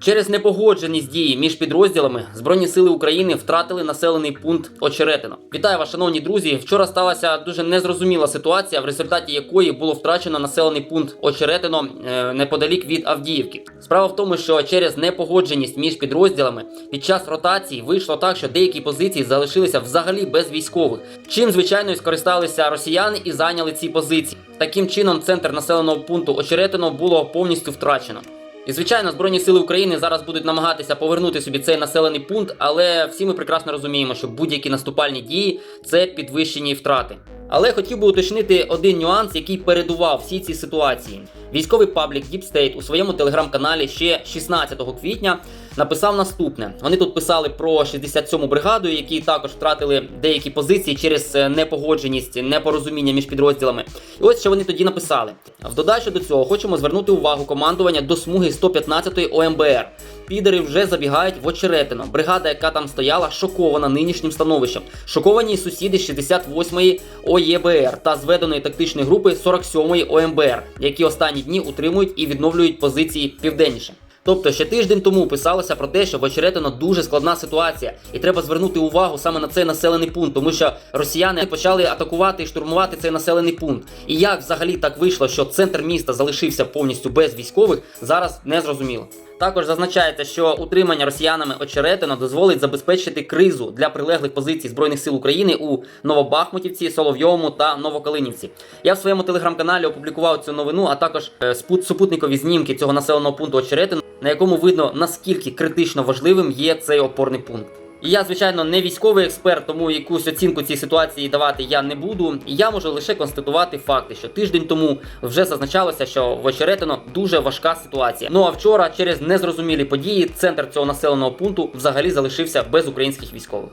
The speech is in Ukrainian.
Через непогодженість дії між підрозділами Збройні сили України втратили населений пункт Очеретино. Вітаю вас, шановні друзі. Вчора сталася дуже незрозуміла ситуація, в результаті якої було втрачено населений пункт Очеретино е, неподалік від Авдіївки. Справа в тому, що через непогодженість між підрозділами під час ротації вийшло так, що деякі позиції залишилися взагалі без військових. Чим звичайно скористалися росіяни і зайняли ці позиції. Таким чином, центр населеного пункту Очеретино було повністю втрачено. І звичайно, Збройні сили України зараз будуть намагатися повернути собі цей населений пункт, але всі ми прекрасно розуміємо, що будь-які наступальні дії це підвищені втрати. Але хотів би уточнити один нюанс, який передував всі ці ситуації. Військовий паблік Deep State у своєму телеграм-каналі ще 16 квітня написав наступне: вони тут писали про 67-му бригаду, які також втратили деякі позиції через е, непогодженість, непорозуміння між підрозділами. І ось що вони тоді написали. В додачу до цього хочемо звернути увагу командування до смуги 115-ї ОМБР. Підери вже забігають в очеретино. Бригада, яка там стояла, шокована нинішнім становищем. Шоковані сусіди 68-ї ОЄБР та зведеної тактичної групи 47-ї ОМБР, які останні дні утримують і відновлюють позиції південніше. Тобто ще тиждень тому писалося про те, що в Очеретино дуже складна ситуація, і треба звернути увагу саме на цей населений пункт, тому що росіяни почали атакувати і штурмувати цей населений пункт. І як взагалі так вийшло, що центр міста залишився повністю без військових, зараз не зрозуміло. Також зазначається, що утримання росіянами очеретина дозволить забезпечити кризу для прилеглих позицій збройних сил України у Новобахмутівці, Соловйовому та Новокалинівці. Я в своєму телеграм-каналі опублікував цю новину, а також е, супутникові знімки цього населеного пункту очеретину, на якому видно наскільки критично важливим є цей опорний пункт. І я, звичайно, не військовий експерт, тому якусь оцінку цій ситуації давати я не буду. Я можу лише констатувати факти, що тиждень тому вже зазначалося, що в Очеретино дуже важка ситуація. Ну а вчора, через незрозумілі події, центр цього населеного пункту взагалі залишився без українських військових.